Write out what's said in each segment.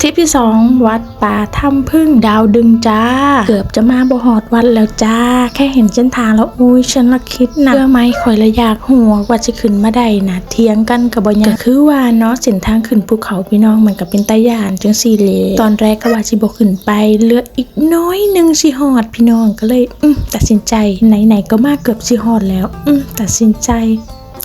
ทริปที่สองวัดป่าถ้ำพึ่งดาวดึงจ้า เกือบจะมาบ่หอดวัดแล้วจ้า แค่เห็นเส้นทางแล้วอุ้ยฉันละคิดนะเพื่อไหมข่อยละอยากหัวว่าจะขึ้นมาได้นะเทียงกันกับบ่ยังก็คือว่าเนาะเส้นทางขึ้นภูเขาพี่น้องมันก็เป็นตายานจังสี่เลยตอนแรกก็ว่าสิบ่ขึ้นไปเหลืออีกน้อยหนึ่งสิฮอดพี่น้องก็เลย อืมตัดสินใจไหนๆก็มาเกือบสิฮอดแล้ว อืมตัดสินใจ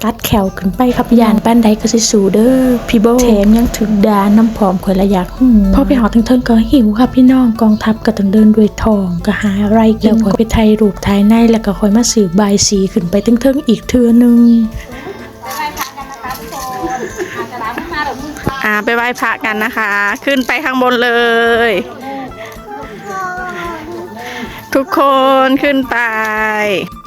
ตัดแขวขึ้นไปครับยานป้านใดก็สิสู่เด้อพี่โบแถมยังถึงดาน้ำผอมข่อยละอยากหืมพอไปหอถึงเทิงก็หิวครับพี่น้องกองทัพก็ต้องเดินด้วยทองก็หาอะไรกินแล้วก็ไปไทยรูปไทยในแล้วก็ค่อยมาสืบบายสีขึ้นไปเทิงๆอีกเทื่อนึงอ่าไปไหว้พระกันนะคะ ขึ้นไปข้างบนเลย ทุกคนขึ้นไป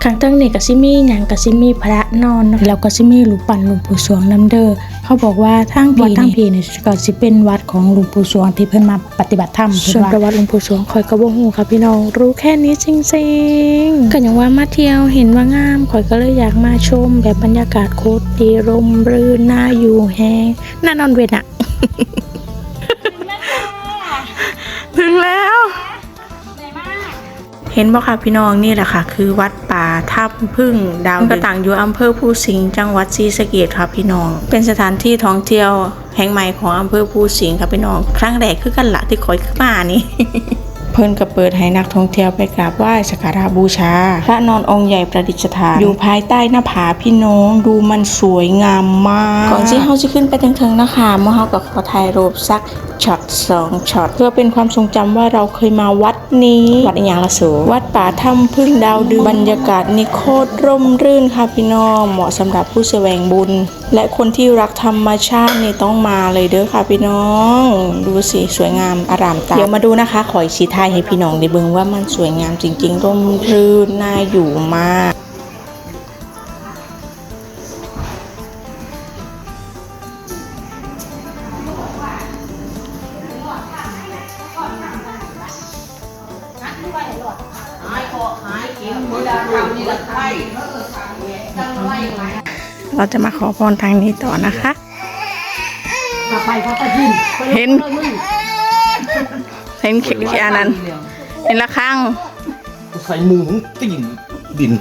ข้างเตั้งนี่ก็สิมีหยังก็สิมีพระนอนนะแล้วก็สิมีหลวงปั่นหลวงปู่สวงน้ำเด้อเขาบอกว่าทางพีทางพีนี่ก็สิเป็นวัดของหลวงปู่สวงที่เพิ่นมาปฏิบัติธรรมส่วนประวัติหลวงปู่สวงข่อยก็บ่ฮู้ค่ะพี่น้องรู้แค่นี้จริงๆก็อย่างว่ามาเที่ยวเห็นว่างามข่อยก็เลยอยากมาชม แบบบรรยากาศโคตรดีร่มรื่นน่าอยู่แฮงน่านอนเวทอะถึงแล้ว เห็นบ่ค่ะพี่น้องนี่แหละค่ะ คือวัดป่าท่าพึ่งดาวกระต่างอยู่อำเภอภูสิงห์จังหวัดศรีสะเกดค่ะพี่น้อง เป็นสถานที่ท่องเที่ยวแห่งใหม่ของอำเภอภูสิงห์ค่ะพี่น้อง ครั้งแรกคือกันละที่คอยขึ้นมานี่ เพิ่นก็เปิดให้นักท่องเที่ยวไปกราบไหว้สักการะบูชา พระนอนองค์ใหญ่ประดิษฐาน อยู่ภายใต้หน้าผาพี่น้องดูมันสวยงามมาก ก่อนที่เฮาจะขึ้นไปถึงๆนะคะเมื่อเฮาก็ขอถ่ายรูปสักช็อตสองช็อตเพื่อเป็นความทรงจำว่าเราเคยมาวัดนี้ วัดอหย่างละสูวัดป่าถ้ำพึ่งดาวดึงบรรยากาศนี่โคตรร่มรื่นค่ะพี่น้องเหมาะสำหรับผู้แสวงบุญ และคนที่รักธรรมชาตินี่ต้องมาเลยเด้อค่ะพี่น้อง ดูสิสวยงามอารามตาเดี๋ยวมาดูนะคะขออีกชีทายให้พี่น้องได้เบิ่งว่ามันสวยงามจริงๆ ร่มรื่นน่าอยู่มากเราจะมาขอพรทางนี้ต่อนะคะ เห็น ห็นเขียนนั้นเห็นละครั้งใส่หมูของตีนดิน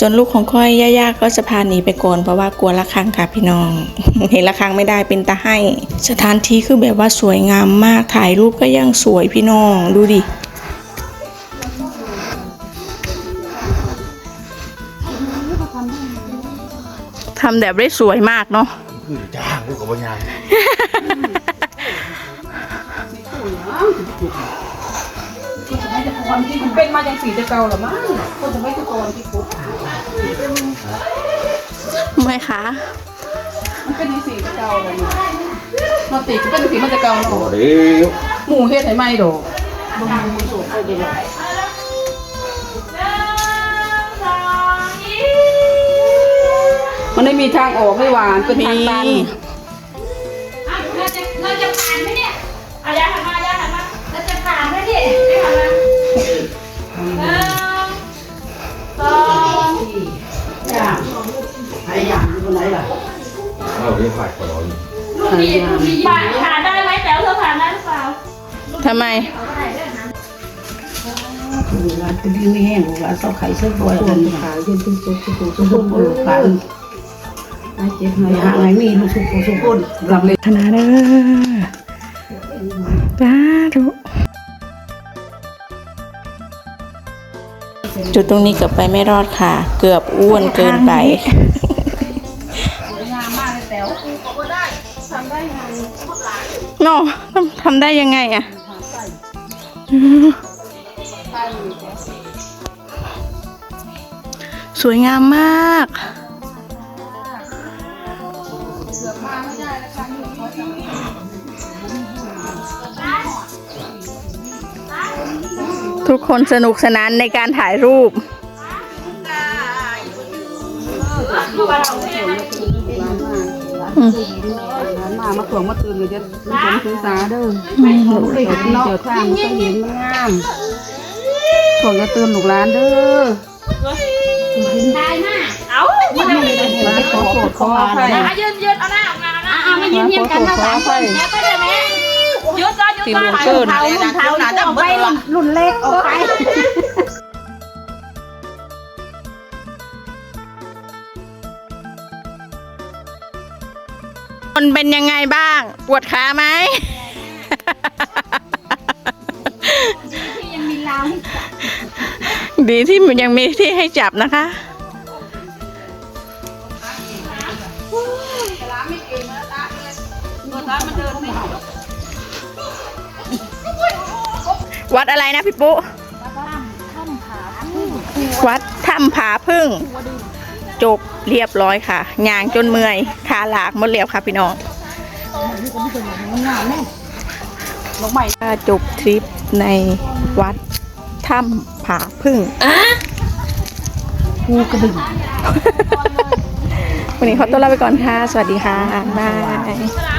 ส่วนลูกของค่อยย่าๆก็จะพาหนีไปก่อนเพราะว่ากลัวละครังค่ะพี่น้อง เห็นละครังไม่ได้เป็นตาให้ สถานที่คือแบบว่าสวยงามมากถ่ายรูปก็ยังสวยพี่น้องดูดิ ทำแบบได้สวยมากเนาะคือจ้างลูกกับปัญญาเป็นมาจังสีจะเก่าหรอมั้งคนจะไม่ตะโกนที่ปุ๊บเมื่อยคะมันเป็นจังสีจะเก่าเลยนอติก็เป็นจังสีมันจะเก่าโอ้เนาะเดี๋ยวหมูเฮ็ดให้ไหมดอกมันไม่มีทางออกไม่หวาน เป็นทางตันมีเราจะเราจะผ่านไหมเนี่ยเอายาหันมาเอายาหันมาเราจะผ่านไหมเนี่ยไม่หันมาหนึ่งสองเราเรียกฝ่ายคนเราลูกดีลูกดีผ่านผ่านได้ไหมแต่ว่าเธอผ่านได้หรือเปล่าทำไมหลานเป็นที่ไม่แห้งหลานเศร้าไข่เสื้อบัวจนขาเย็นเป็นสุขสุขสุขสุขเออขา ไอ้เจ็บหายหาไอ้มีลูกสุขสุขคนหลับเลยธนาเด้อสาธุจุดตรงนี้เกือบไปไม่รอดค่ะ เกือบอ้วนเกินไปโน่ทำทำได้ยังไงอะสวยงามมาก ทุกคนสนุกสนานในการถ่ายรูป มามาถ่วงมาตื่นเลยจะผมศึกษาเด้อเจอทางต้องเห็นมันงามโทษอย่าตื่นลูกหลานเด้อตายมากเอามาขอโทษขออภัยมายืนยืนเอาหน้า ออกมาเอาหน้าเอามายืนยืนกันมาสามคนแล้วก็จะแม่ยืนก่อนยืนก่อนเกินเท้ารุ่นเท้าออกไปรุ่นเล็กออกไปคนเป็นยังไงบ้าง ปวดขาไหมยังมีลาวดีที่มันยังมีที่ให้จับนะคะ วัดอะไรนะพี่ปุ๊วัดถ้ำผาพึ่ง จบเรียบร้อยค่ะยางจนเมื่อยขาหลากหมดเรียบค่ะพี่น้องก็จบทริปในวัดถ้ำผาพึ่งกูกระดึงวันนี้ขอตัวลาไปก่อนค่ะ สวัสดีค่ะ บ๊ายบาย